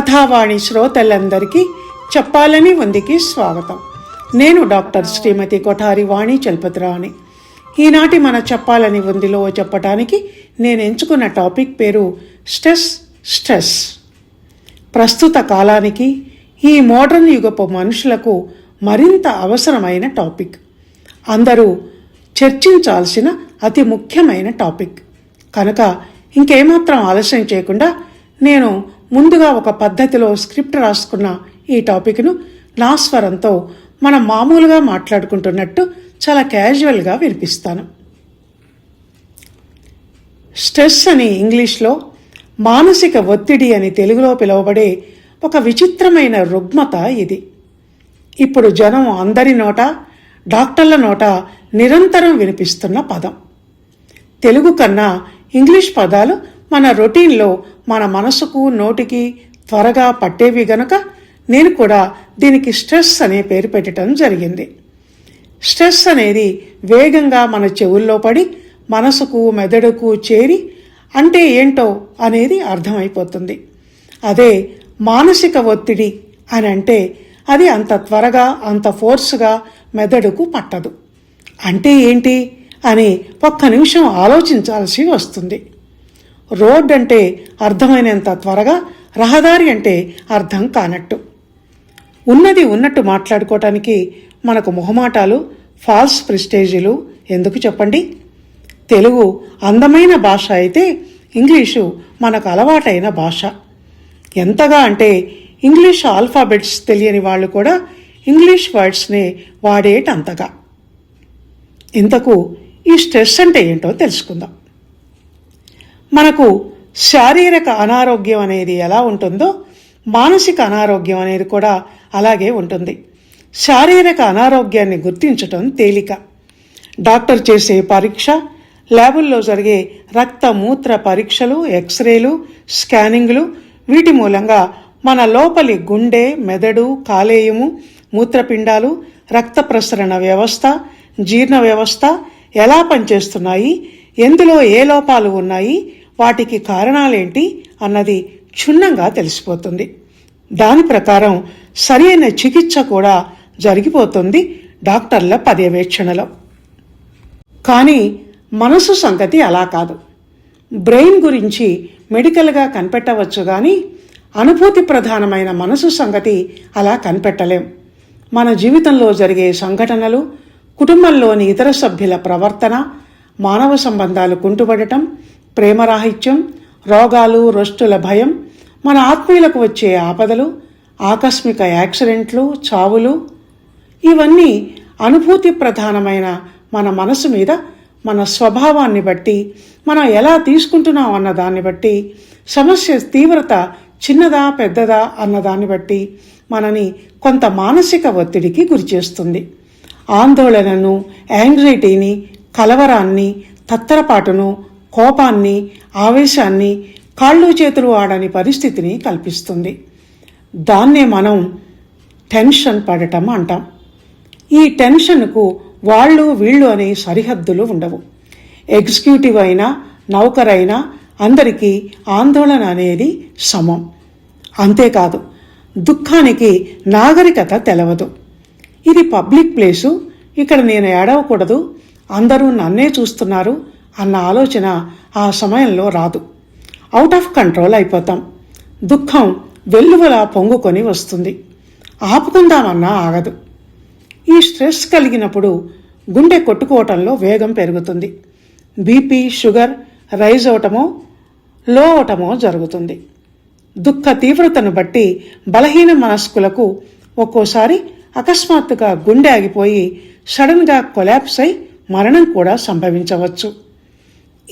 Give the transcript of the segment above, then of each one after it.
కథావాణి శ్రోతలందరికీ చెప్పాలని వందికి స్వాగతం. నేను డాక్టర్ శ్రీమతి కొఠారి వాణి చలపతిరాణి. ఈనాటి మన చెప్పాలని వందిలో చెప్పటానికి నేను ఎంచుకున్న టాపిక్ పేరు స్ట్రెస్ స్ట్రెస్. ప్రస్తుత కాలానికి ఈ మోడర్న్ యుగపు మనుషులకు మరింత అవసరమైన టాపిక్. అందరూ చర్చించాల్సిన అతి ముఖ్యమైన టాపిక్. కనుక ఇంకేమాత్రం ఆలస్యం చేయకుండా నేను ముందుగా ఒక పద్ధతిలో స్క్రిప్ట్ రాసుకున్న ఈ టాపిక్ను నా స్వరంతో మనం మామూలుగా మాట్లాడుకుంటున్నట్టు చాలా క్యాజువల్గా వినిపిస్తాను. స్ట్రెస్ అని ఇంగ్లీష్లో మానసిక ఒత్తిడి అని తెలుగులో పిలువబడే ఒక విచిత్రమైన రుగ్మత ఇది. ఇప్పుడు జనం అందరి నోట డాక్టర్ల నోట నిరంతరం వినిపిస్తున్న పదం. తెలుగు కన్నా ఇంగ్లీష్ పదాలు మన రొటీన్లో మన మనసుకు నోటికి త్వరగా పట్టేవి గనక నేను కూడా దీనికి స్ట్రెస్ అనే పేరు పెట్టడం జరిగింది. స్ట్రెస్ అనేది వేగంగా మన చెవుల్లో పడి మనసుకు మెదడుకు చేరి అంటే ఏంటో అనేది అర్థమైపోతుంది. అదే మానసిక ఒత్తిడి అని అంటే అది అంత త్వరగా అంత ఫోర్స్గా మెదడుకు పట్టదు. అంటే ఏంటి? అని ఒక్క నిమిషం ఆలోచించాల్సి వస్తుంది. రోడ్ అంటే అర్థమైనంత త్వరగా రహదారి అంటే అర్థం కానట్టు. ఉన్నది ఉన్నట్టు మాట్లాడుకోవటానికి మనకు మొహమాటాలు ఫాల్స్ ప్రిస్టేజీలు ఎందుకు చెప్పండి? తెలుగు అందమైన భాష అయితే ఇంగ్లీషు మనకు అలవాటైన భాష. ఎంతగా అంటే ఇంగ్లీష్ ఆల్ఫాబెట్స్ తెలియని వాళ్ళు కూడా ఇంగ్లీష్ వర్డ్స్ని వాడేటంతగా. ఇంతకు ఈ స్ట్రెస్ అంటే ఏంటో తెలుసుకుందాం. మనకు శారీరక అనారోగ్యం అనేది ఎలా ఉంటుందో మానసిక అనారోగ్యం అనేది కూడా అలాగే ఉంటుంది. శారీరక అనారోగ్యాన్ని గుర్తించటం తేలిక. డాక్టర్ చేసే పరీక్ష ల్యాబుల్లో జరిగే రక్త మూత్ర పరీక్షలు ఎక్స్రేలు స్కానింగ్లు వీటి మూలంగా మన లోపలి గుండె మెదడు కాలేయము మూత్రపిండాలు రక్త ప్రసరణ వ్యవస్థ జీర్ణ వ్యవస్థ ఎలా పనిచేస్తున్నాయి ఎందులో ఏ లోపాలు ఉన్నాయి వాటికి కారణాలేంటి అన్నది క్షుణ్ణంగా తెలిసిపోతుంది. దాని ప్రకారం సరైన చికిత్స కూడా జరిగిపోతుంది డాక్టర్ల పర్యవేక్షణలో. కానీ మనసు సంగతి అలా కాదు. బ్రెయిన్ గురించి మెడికల్గా కనిపెట్టవచ్చు కానీ అనుభూతి ప్రధానమైన మనసు సంగతి అలా కనిపెట్టలేం. మన జీవితంలో జరిగే సంఘటనలు కుటుంబంలోని ఇతర సభ్యుల ప్రవర్తన మానవ సంబంధాలు కుంటుపడటం ప్రేమరాహిత్యం రోగాలు రొష్టుల భయం మన ఆత్మీయులకు వచ్చే ఆపదలు ఆకస్మిక యాక్సిడెంట్లు చావులు ఇవన్నీ అనుభూతి ప్రధానమైన మన మనసు మీద మన స్వభావాన్ని బట్టి మనం ఎలా తీసుకుంటున్నాం అన్న దాన్ని బట్టి సమస్య తీవ్రత చిన్నదా పెద్దదా అన్న దాన్ని బట్టి మనని కొంత మానసిక ఒత్తిడికి గురిచేస్తుంది ఆందోళనను యాంగ్జైటీని కలవరాన్ని తత్తరపాటును కోపాన్ని ఆవేశాన్ని కాళ్ళు చేతులు ఆడని పరిస్థితిని కల్పిస్తుంది. దాన్నే మనం టెన్షన్ పడటం అంటాం. ఈ టెన్షన్కు వాళ్ళు వీళ్ళు అనే సరిహద్దులు ఉండవు. ఎగ్జిక్యూటివ్ అయినా నౌకరైనా అందరికీ ఆందోళన అనేది సమం. అంతేకాదు దుఃఖానికి నాగరికత తెలవదు. ఇది పబ్లిక్ ప్లేసు ఇక్కడ నేను ఏడవకూడదు అందరూ నన్నే చూస్తున్నారు అన్న ఆలోచన ఆ సమయంలో రాదు. అవుట్ ఆఫ్ కంట్రోల్ అయిపోతాం. దుఃఖం వెల్లువలా పొంగుకొని వస్తుంది. ఆపుకుందామన్నా ఆగదు. ఈ స్ట్రెస్ కలిగినప్పుడు గుండె కొట్టుకోవటంలో వేగం పెరుగుతుంది. బీపీ షుగర్ రైజ్ అవటమో లో అవటమో జరుగుతుంది. దుఃఖ తీవ్రతను బట్టి బలహీన మనస్కులకు ఒక్కోసారి అకస్మాత్తుగా గుండె ఆగిపోయి సడన్గా కొలాప్స్ అయి మరణం కూడా సంభవించవచ్చు.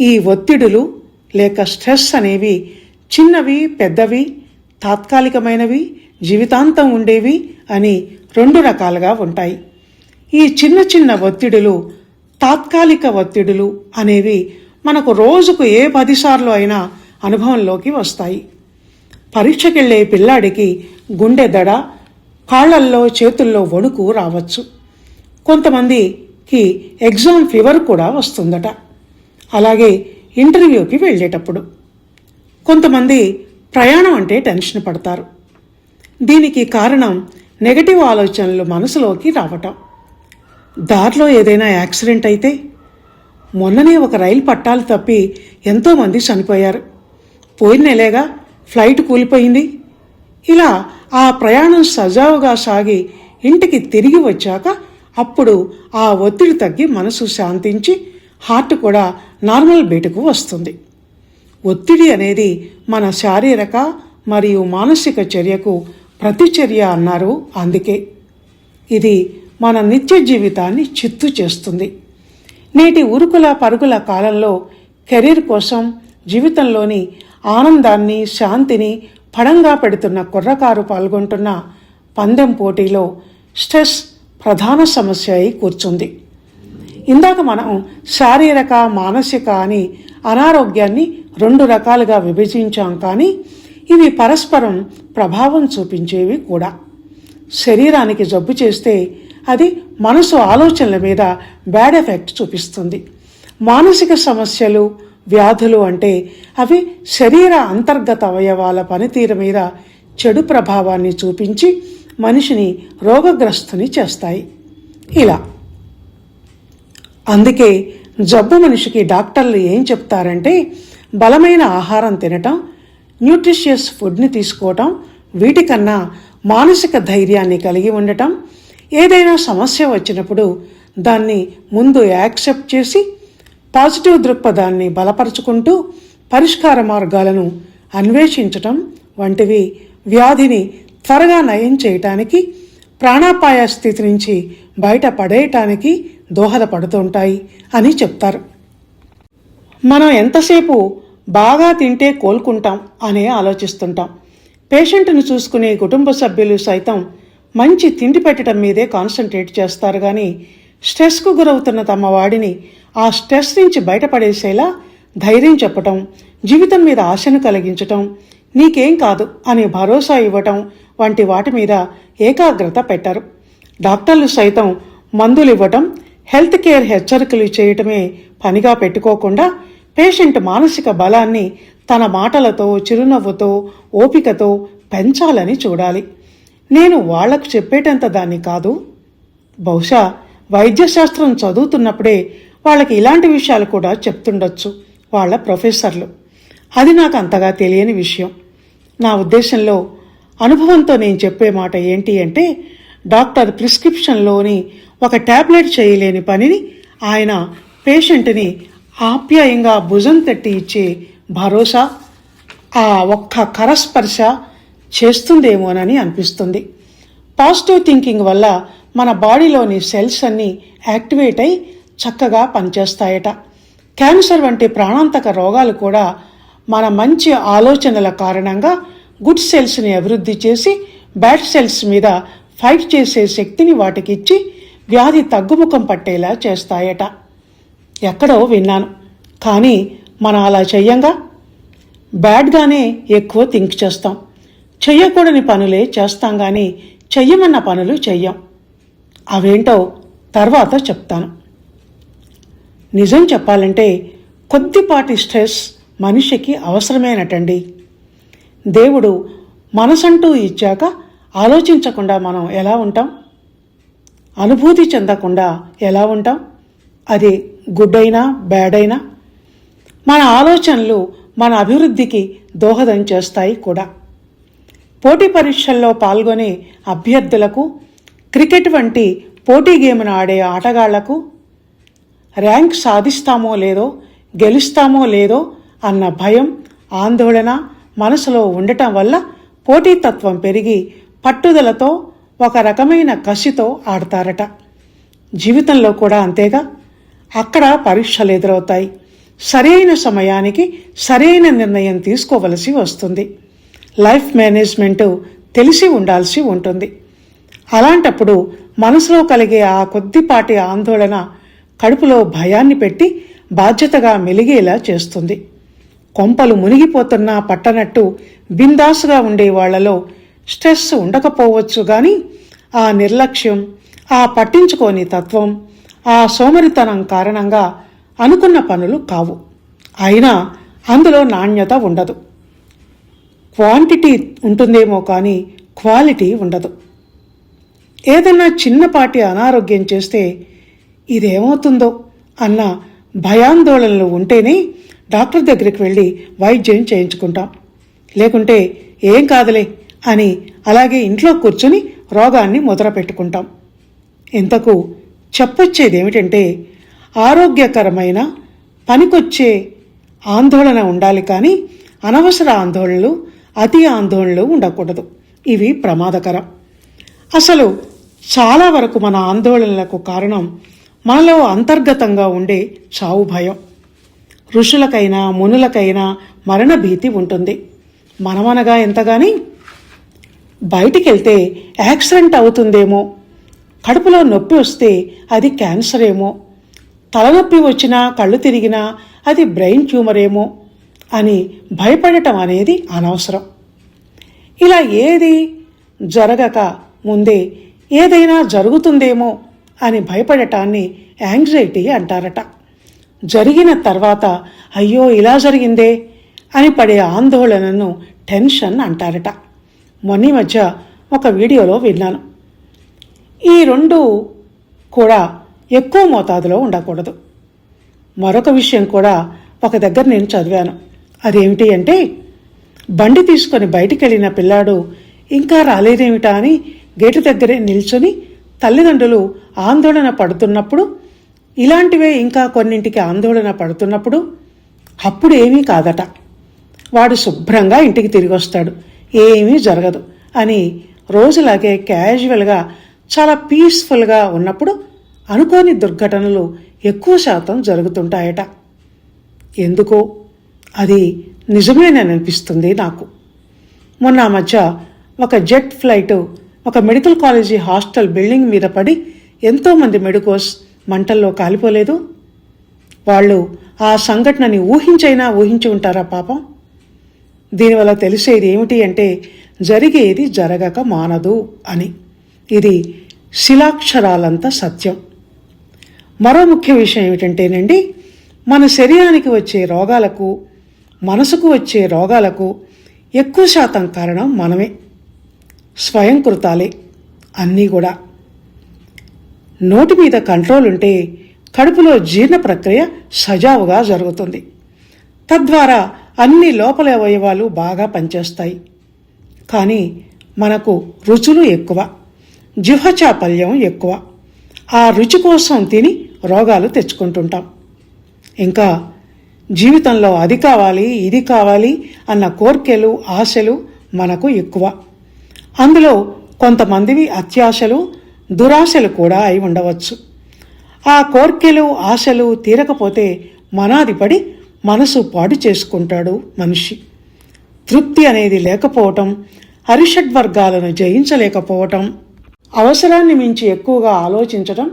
ఈ ఒత్తిడులు లేక స్ట్రెస్ అనేవి చిన్నవి పెద్దవి తాత్కాలికమైనవి జీవితాంతం ఉండేవి అని రెండు రకాలుగా ఉంటాయి. ఈ చిన్న చిన్న ఒత్తిడులు తాత్కాలిక ఒత్తిడులు అనేవి మనకు రోజుకు ఏ పదిసార్లు అయినా అనుభవంలోకి వస్తాయి. పరీక్షకెళ్ళే పిల్లాడికి గుండె దడ కాళ్ళల్లో చేతుల్లో వణుకు రావచ్చు. కొంతమందికి ఎగ్జామ్ ఫీవర్ కూడా వస్తుందట. అలాగే ఇంటర్వ్యూకి వెళ్ళేటప్పుడు. కొంతమంది ప్రయాణం అంటే టెన్షన్ పడతారు. దీనికి కారణం నెగటివ్ ఆలోచనలు మనసులోకి రావటం. దారిలో ఏదైనా యాక్సిడెంట్ అయితే మొన్ననే ఒక రైలు పట్టాలు తప్పి ఎంతోమంది చనిపోయారు. పోయిన నెలేగా ఫ్లైట్ కూలిపోయింది. ఇలా ఆ ప్రయాణం సజావుగా సాగి ఇంటికి తిరిగి వచ్చాక అప్పుడు ఆ ఒత్తిడి తగ్గి మనసు శాంతించి హార్ట్ కూడా నార్మల్ బీటుకు వస్తుంది. ఒత్తిడి అనేది మన శారీరక మరియు మానసిక చర్యకు ప్రతిచర్య అన్నారు అందుకే. ఇది మన నిత్య జీవితాన్ని చిత్తు చేస్తుంది. నేటి ఉరుకుల పరుగుల కాలంలో కెరీర్ కోసం జీవితంలోని ఆనందాన్ని శాంతిని పడంగా పెడుతున్న కుర్రకారు పాల్గొంటున్న పందెం పోటీలో స్ట్రెస్ ప్రధాన సమస్య అయి కూర్చుంది. ఇందాక మనం శారీరక మానసిక అని అనారోగ్యాన్ని రెండు రకాలుగా విభజించాం కానీ ఇవి పరస్పరం ప్రభావం చూపించేవి కూడా. శరీరానికి జబ్బు చేస్తే అది మనసు ఆలోచనల మీద బ్యాడ్ ఎఫెక్ట్ చూపిస్తుంది. మానసిక సమస్యలు వ్యాధులు అంటే అవి శరీర అంతర్గత అవయవాల పనితీరు మీద చెడు ప్రభావాన్ని చూపించి మనిషిని రోగగ్రస్తుని చేస్తాయి. ఇలా అందుకే జబ్బు మనిషికి డాక్టర్లు ఏం చెప్తారంటే బలమైన ఆహారం తినటం న్యూట్రిషియస్ ఫుడ్ని తీసుకోవటం వీటికన్నా మానసిక ధైర్యాన్ని కలిగి ఉండటం ఏదైనా సమస్య వచ్చినప్పుడు దాన్ని ముందు యాక్సెప్ట్ చేసి పాజిటివ్ దృక్పథాన్ని బలపరుచుకుంటూ పరిష్కార మార్గాలను అన్వేషించటం వంటివి వ్యాధిని త్వరగా నయం చేయటానికి ప్రాణాపాయ స్థితి నుంచి బయటపడేయటానికి దోహదపడుతుంటాయి అని చెప్తారు. మనం ఎంతసేపు బాగా తింటే కోలుకుంటాం అనే ఆలోచిస్తుంటాం. పేషెంట్ను చూసుకునే కుటుంబ సభ్యులు సైతం మంచి తిండి పెట్టడం మీదే కాన్సన్ట్రేట్ చేస్తారు కానీ స్ట్రెస్కు గురవుతున్న తమ వాడిని ఆ స్ట్రెస్ నుంచి బయటపడేసేలా ధైర్యం చెప్పటం జీవితం మీద ఆశను కలిగించటం నీకేం కాదు అనే భరోసా ఇవ్వటం వంటి వాటి మీద ఏకాగ్రత పెట్టరు. డాక్టర్లు సైతం మందులు ఇవ్వటం హెల్త్ కేర్ హెచ్చరికలు చేయటమే పనిగా పెట్టుకోకుండా పేషెంట్ మానసిక బలాన్ని తన మాటలతో చిరునవ్వుతో ఓపికతో పెంచాలని చూడాలి. నేను వాళ్ళకు చెప్పేటంత దాన్ని కాదు. బహుశా వైద్యశాస్త్రం చదువుతున్నప్పుడే వాళ్ళకి ఇలాంటి విషయాలు కూడా చెప్తుండొచ్చు వాళ్ళ ప్రొఫెసర్లు. అది నాకు అంతగా తెలియని విషయం. నా ఉద్దేశంలో అనుభవంతో నేను చెప్పే మాట ఏంటి అంటే డాక్టర్ ప్రిస్క్రిప్షన్లోని ఒక టాబ్లెట్ చేయలేని పనిని ఆయన పేషెంట్ని ఆప్యాయంగా భుజం తట్టి ఇచ్చే భరోసా ఆ ఒక్క కరస్పర్శ చేస్తుందేమోనని అనిపిస్తుంది. పాజిటివ్ థింకింగ్ వల్ల మన బాడీలోని సెల్స్ అన్నీ యాక్టివేట్ అయి చక్కగా పనిచేస్తాయట. క్యాన్సర్ వంటి ప్రాణాంతక రోగాలు కూడా మన మంచి ఆలోచనల కారణంగా గుడ్ సెల్స్ని అభివృద్ధి చేసి బ్యాడ్ సెల్స్ మీద ఫైట్ చేసే శక్తిని వాటికిచ్చి వ్యాధి తగ్గుముఖం పట్టేలా చేస్తాయట. ఎక్కడో విన్నాను. కానీ మనం అలా చెయ్యంగా? బ్యాడ్గానే ఎక్కువ థింక్ చేస్తాం. చెయ్యకూడని పనులే చేస్తాం కానీ చెయ్యమన్న పనులు చెయ్యం. అవేంటో తర్వాత చెప్తాను. నిజం చెప్పాలంటే కొద్దిపాటి స్ట్రెస్ మనిషికి అవసరమేనటండి. దేవుడు మనసంటూ ఇచ్చాక ఆలోచించకుండా మనం ఎలా ఉంటాం? అనుభూతి చెందకుండా ఎలా ఉంటాం? అది గుడ్ అయినా బ్యాడ్ అయినా మన ఆలోచనలు మన అభివృద్ధికి దోహదం చేస్తాయి కూడా. పోటీ పరీక్షల్లో పాల్గొనే అభ్యర్థులకు క్రికెట్ వంటి పోటీ గేమ్ను ఆడే ఆటగాళ్ళకు ర్యాంక్ సాధిస్తామో లేదో గెలుస్తామో లేదో అన్న భయం ఆందోళన మనసులో ఉండటం వల్ల పోటీతత్వం పెరిగి పట్టుదలతో ఒక రకమైన కసితో ఆడతారట. జీవితంలో కూడా అంతేగా. అక్కడ పరీక్షలు ఎదురవుతాయి. సరైన సమయానికి సరైన నిర్ణయం తీసుకోవలసి వస్తుంది. లైఫ్ మేనేజ్మెంట్ తెలిసి ఉండాల్సి ఉంటుంది. అలాంటప్పుడు మనసులో కలిగే ఆ కొద్దిపాటి ఆందోళన కడుపులో భయాన్ని పెట్టి బాధ్యతగా మెలిగేలా చేస్తుంది. కొంపలు మునిగిపోతున్నా పట్టనట్టు బిందాసుగా ఉండే వాళ్ళలో స్ట్రెస్ ఉండకపోవచ్చు కానీ ఆ నిర్లక్ష్యం ఆ పట్టించుకోని తత్వం ఆ సోమరితనం కారణంగా అనుకున్న పనులు కావు. అయినా అందులో నాణ్యత ఉండదు. క్వాంటిటీ ఉంటుందేమో కానీ క్వాలిటీ ఉండదు. ఏదన్నా చిన్నపాటి అనారోగ్యం చేస్తే ఇదేమవుతుందో అన్న భయాందోళనలు ఉంటేనే డాక్టర్ దగ్గరికి వెళ్ళి వైద్యం చేయించుకుంటాం. లేకుంటే ఏం కాదులే. అని అలాగే ఇంట్లో కూర్చుని రోగాన్ని ముద్ర పెట్టుకుంటాం ఇంతకు చెప్పొచ్చేది ఏమిటంటే ఆరోగ్యకరమైన పనికొచ్చే ఆందోళన ఉండాలి కానీ అనవసర ఆందోళనలు అతి ఆందోళనలు ఉండకూడదు. ఇవి ప్రమాదకరం. అసలు చాలా వరకు మన ఆందోళనలకు కారణం మనలో అంతర్గతంగా ఉండే చావు భయం. ఋషులకైనా మునులకైనా మరణ భీతి ఉంటుంది. మనమనగా ఎంతగాని బయటికెళ్తే యాక్సిడెంట్ అవుతుందేమో. కడుపులో నొప్పి వస్తే అది క్యాన్సర్ ఏమో. తలనొప్పి వచ్చినా కళ్ళు తిరిగినా అది బ్రెయిన్ ట్యూమర్ ఏమో అని భయపడటం అనేది అనవసరం. ఇలా ఏది జరగక ముందే ఏదైనా జరుగుతుందేమో అని భయపడటాన్ని యాంగ్జైటీ అంటారట. జరిగిన తర్వాత అయ్యో ఇలా జరిగిందే అని పడే ఆందోళనను టెన్షన్ అంటారట. మొన్న మధ్య ఒక వీడియోలో విన్నాను. ఈ రెండు కూడా ఎక్కువ మోతాదులో ఉండకూడదు. మరొక విషయం కూడా ఒక దగ్గర నేను చదివాను. అదేమిటి అంటే బండి తీసుకొని బయటికి వెళ్ళిన పిల్లాడు ఇంకా రాలేదేమిటా అని గేటు దగ్గరే నిల్చొని తల్లిదండ్రులు ఆందోళన పడుతున్నప్పుడు ఇలాంటివే ఇంకా కొన్నింటికి ఆందోళన పడుతున్నప్పుడు అప్పుడు ఏమీ కాదట. వాడు శుభ్రంగా ఇంటికి తిరిగి వస్తాడు ఏమీ జరగదు. అని రోజులాగే క్యాజువల్గా చాలా పీస్ఫుల్గా ఉన్నప్పుడు అనుకోని దుర్ఘటనలు ఎక్కువ శాతం జరుగుతుంటాయట. ఎందుకో? అది నిజమేనని అనిపిస్తుంది నాకు. మొన్న మధ్య ఒక జెట్ ఫ్లైట్ ఒక మెడికల్ కాలేజీ హాస్టల్ బిల్డింగ్ మీద పడి ఎంతోమంది మెడికోస్ మంటల్లో కాలిపోలేదు. వాళ్ళు ఆ సంఘటనని ఊహించైనా ఊహించి ఉంటారా పాపం? దీనివల్ల తెలిసేది ఏమిటి అంటే జరిగేది జరగక మానదు అని. ఇది శిలాక్షరాలంత సత్యం. మరో ముఖ్య విషయం ఏమిటంటేనండి మన శరీరానికి వచ్చే రోగాలకు మనసుకు వచ్చే రోగాలకు ఎక్కువ శాతం కారణం మనమే. స్వయంకృతాలే అన్నీ కూడా. నోటి మీద కంట్రోల్ ఉంటే కడుపులో జీర్ణ ప్రక్రియ సజావుగా జరుగుతుంది. తద్వారా అన్ని లోపల అవయవాలు బాగా పనిచేస్తాయి. కానీ మనకు రుచులు ఎక్కువ జిహ్వచాపల్యం ఎక్కువ. ఆ రుచి కోసం తిని రోగాలు తెచ్చుకుంటుంటాం. ఇంకా జీవితంలో అది కావాలి ఇది కావాలి అన్న కోర్కెలు ఆశలు మనకు ఎక్కువ. అందులో కొంతమందివి అత్యాశలు దురాశలు కూడా అయి ఉండవచ్చు. ఆ కోర్కెలు ఆశలు తీరకపోతే మనాది పడి మనసు పాడు చేసుకుంటాడు మనిషి. తృప్తి అనేది లేకపోవటం హరిషడ్వర్గాలను జయించలేకపోవటం అవసరాన్ని మించి ఎక్కువగా ఆలోచించటం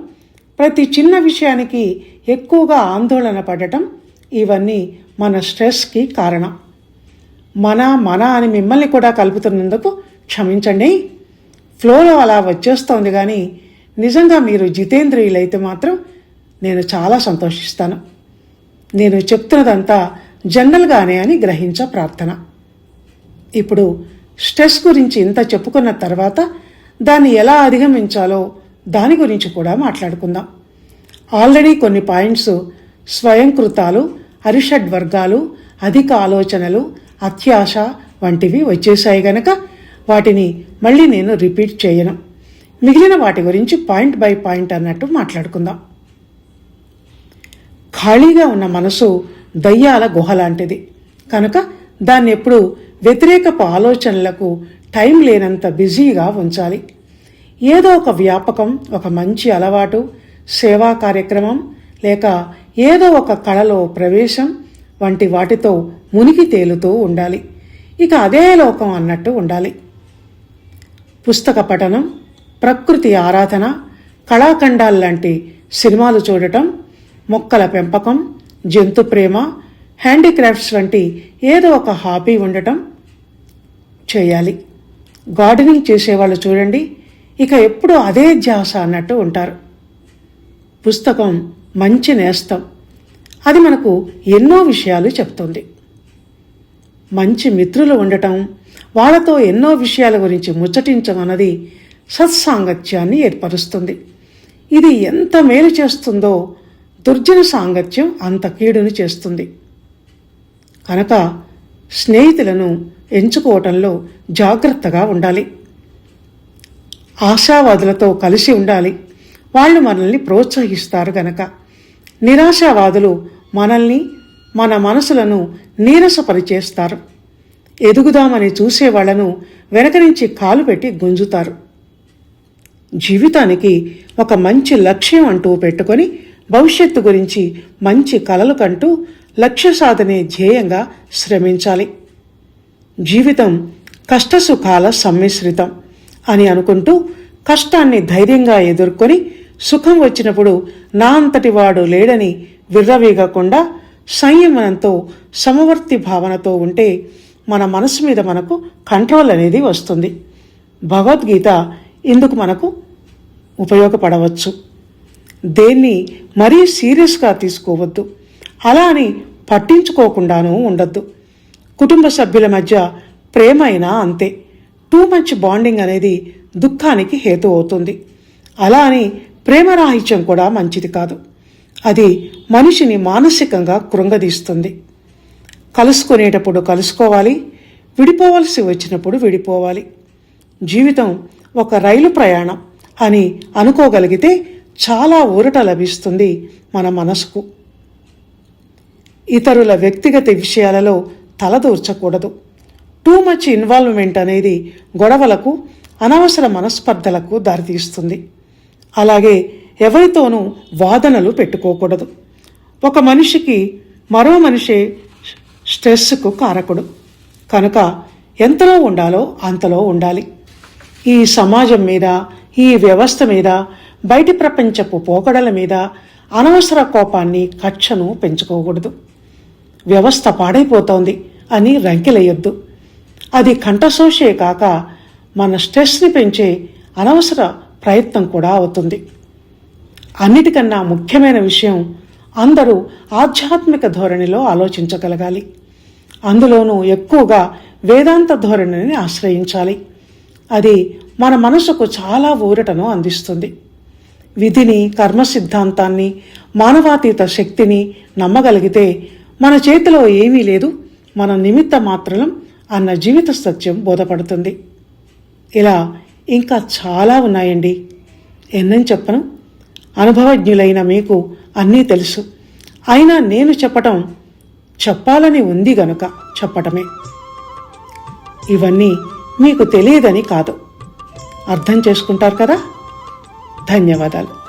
ప్రతి చిన్న విషయానికి ఎక్కువగా ఆందోళన పడటం ఇవన్నీ మన స్ట్రెస్కి కారణం. మన మన అని మిమ్మల్ని కూడా కలుపుతున్నందుకు క్షమించండి. ఫ్లోలో అలా వచ్చేస్తోంది కానీ నిజంగా మీరు జితేంద్రియులైతే మాత్రం నేను చాలా సంతోషిస్తాను. నేను చెప్తున్నదంతా జనరల్గానే అని గ్రహించ ప్రార్థన. ఇప్పుడు స్ట్రెస్ గురించి ఇంత చెప్పుకున్న తర్వాత దాన్ని ఎలా అధిగమించాలో దాని గురించి కూడా మాట్లాడుకుందాం. ఆల్రెడీ కొన్ని పాయింట్స్ స్వయంకృతాలు అరిషడ్ వర్గాలు అధిక ఆలోచనలు అత్యాశ వంటివి వచ్చేసాయి గనక వాటిని మళ్ళీ నేను రిపీట్ చేయను. మిగిలిన వాటి గురించి పాయింట్ బై పాయింట్ అన్నట్టు మాట్లాడుకుందాం. ఖాళీగా ఉన్న మనసు దయ్యాల గుహ లాంటిది. కనుక దాన్ని ఎప్పుడు వ్యతిరేకపు ఆలోచనలకు టైం లేనంత బిజీగా ఉంచాలి. ఏదో ఒక వ్యాపకం ఒక మంచి అలవాటు సేవా కార్యక్రమం లేక ఏదో ఒక కళలో ప్రవేశం వంటి వాటితో మునిగి తేలుతూ ఉండాలి. ఇక అదే లోకం అన్నట్టు ఉండాలి. పుస్తక పఠనం ప్రకృతి ఆరాధన కళాఖండాలు లాంటి సినిమాలు చూడటం మొక్కల పెంపకం జంతు ప్రేమ హ్యాండీక్రాఫ్ట్స్ వంటి ఏదో ఒక హాబీ ఉండటం చేయాలి. గార్డెనింగ్ చేసేవాళ్ళు చూడండి ఇక ఎప్పుడూ అదే ధ్యాస అన్నట్టు ఉంటారు. పుస్తకం మంచి నేస్తం. అది మనకు ఎన్నో విషయాలు చెప్తుంది. మంచి మిత్రులు ఉండటం వాళ్ళతో ఎన్నో విషయాల గురించి ముచ్చటించమన్నది సత్సాంగత్యాన్ని ఏర్పరుస్తుంది. ఇది ఎంత మేలు చేస్తుందో దుర్జన సాంగత్యం అంత కీడును చేస్తుంది. కనుక స్నేహితులను ఎంచుకోవటంలో జాగ్రత్తగా ఉండాలి. ఆశావాదులతో కలిసి ఉండాలి. వాళ్ళు మనల్ని ప్రోత్సహిస్తారు గనక. నిరాశావాదులు మనల్ని మన మనసులను నీరసపరిచేస్తారు. ఎదుగుదామని చూసేవాళ్ళను వెనక నుంచి కాలు పెట్టి గుంజుతారు. జీవితానికి ఒక మంచి లక్ష్యం అంటూ పెట్టుకొని భవిష్యత్తు గురించి మంచి కలలు కంటూ లక్ష్య సాధనే ధ్యేయంగా శ్రమించాలి. జీవితం కష్టసుఖాల సమ్మిశ్రితం అని అనుకుంటూ కష్టాన్ని ధైర్యంగా ఎదుర్కొని సుఖం వచ్చినప్పుడు నా అంతటి వాడు లేడని విర్రవీగకుండా సంయమనంతో సమవర్తి భావనతో ఉంటే మన మనసు మీద మనకు కంట్రోల్ అనేది వస్తుంది. భగవద్గీత ఇందుకు మనకు ఉపయోగపడవచ్చు. దేన్ని మరీ సీరియస్గా తీసుకోవద్దు. అలా అని పట్టించుకోకుండానూ ఉండొద్దు. కుటుంబ సభ్యుల మధ్య ప్రేమ అయినా అంతే. టూ మచ్ బాండింగ్ అనేది దుఃఖానికి హేతు అవుతుంది. అలా అని ప్రేమరాహిత్యం కూడా మంచిది కాదు. అది మనిషిని మానసికంగా కృంగదీస్తుంది. కలుసుకునేటప్పుడు కలుసుకోవాలి. విడిపోవలసి వచ్చినప్పుడు విడిపోవాలి. జీవితం ఒక రైలు ప్రయాణం అని అనుకోగలిగితే చాలా ఊరట లభిస్తుంది మన మనసుకు. ఇతరుల వ్యక్తిగత విషయాలలో తలదూర్చకూడదు టూ మచ్ ఇన్వాల్వ్మెంట్ అనేది గొడవలకు అనవసర మనస్పర్ధలకు దారితీస్తుంది. అలాగే ఎవరితోనూ వాదనలు పెట్టుకోకూడదు. ఒక మనిషికి మరో మనిషే స్ట్రెస్కు కారకుడు. కనుక ఎంతలో ఉండాలో అంతలో ఉండాలి. ఈ సమాజం మీద ఈ వ్యవస్థ మీద బయటి ప్రపంచపు పోకడల మీద అనవసర కోపాన్ని కక్షను పెంచుకోకూడదు. వ్యవస్థ పాడైపోతోంది అని రంకిలేయొద్దు. అది కంఠశోషే కాక మన స్ట్రెస్ని పెంచే అనవసర ప్రయత్నం కూడా అవుతుంది. అన్నిటికన్నా ముఖ్యమైన విషయం అందరూ ఆధ్యాత్మిక ధోరణిలో ఆలోచించగలగాలి. అందులోనూ ఎక్కువగా వేదాంత ధోరణిని ఆశ్రయించాలి. అది మన మనసుకు చాలా ఊరటను అందిస్తుంది. విధిని కర్మ సిద్ధాంతాన్ని మానవాతీత శక్తిని నమ్మగలిగితే మన చేతిలో ఏమీ లేదు. మన నిమిత్త మాత్రం అన్న జీవిత సత్యం బోధపడుతుంది. ఇలా ఇంకా చాలా ఉన్నాయండి. ఎన్నని చెప్పను? అనుభవజ్ఞులైన మీకు అన్నీ తెలుసు. అయినా నేను చెప్పటం చెప్పాలని ఉంది గనుక చెప్పటమే. ఇవన్నీ మీకు తెలియదని కాదు. అర్థం చేసుకుంటారు కదా? ధన్యవాదాలు.